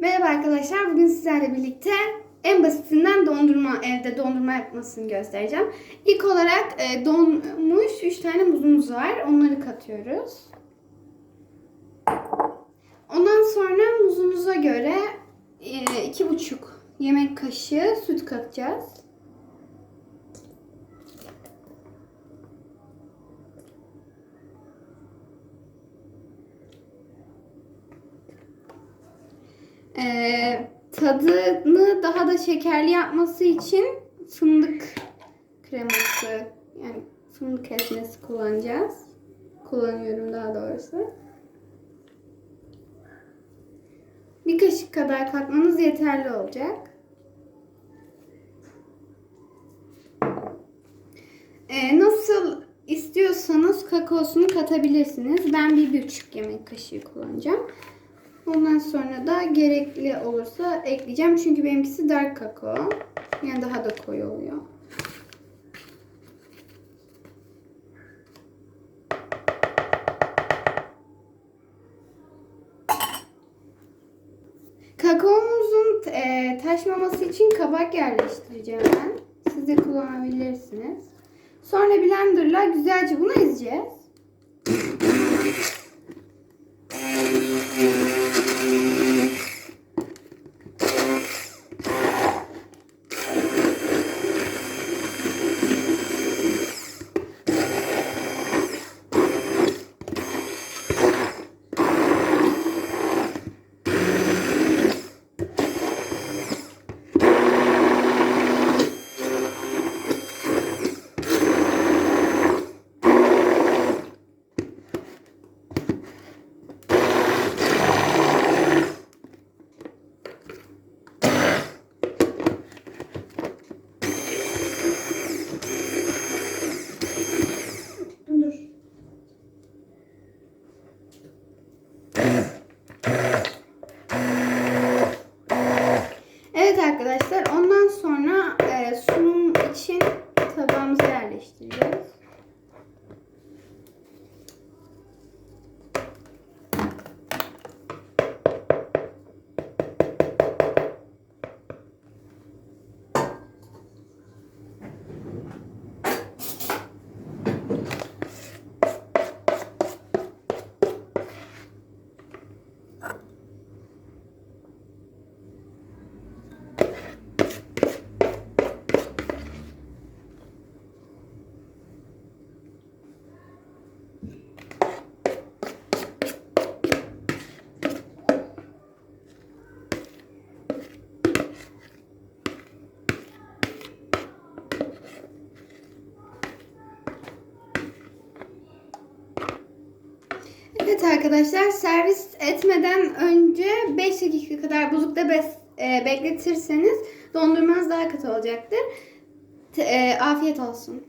Merhaba arkadaşlar. Bugün sizlerle birlikte en basitinden dondurma, evde dondurma yapmasını göstereceğim. İlk olarak e, donmuş 3 tane muzumuz var. Onları katıyoruz. Ondan sonra muzumuza göre e, iki buçuk yemek kaşığı süt katacağız. Ee, tadını daha da şekerli yapması için fındık kreması yani fındık ezmesi kullanacağız. Kullanıyorum daha doğrusu. Bir kaşık kadar katmanız yeterli olacak. Ee, nasıl istiyorsanız kakaosunu katabilirsiniz. Ben bir buçuk yemek kaşığı kullanacağım. Ondan sonra da gerekli olursa ekleyeceğim. Çünkü benimkisi dark kakao. Yani daha da koyu oluyor. Kakaomuzun e, taşmaması için kabak yerleştireceğim ben. Siz de kullanabilirsiniz. Sonra blenderla güzelce bunu ezeceğiz. Evet arkadaşlar ondan sonra e, sunum için tabağımıza yerleştireceğiz. Evet arkadaşlar servis etmeden önce 5 dakika kadar buzlukta bes- e, bekletirseniz dondurmanız daha katı olacaktır. T- e, afiyet olsun.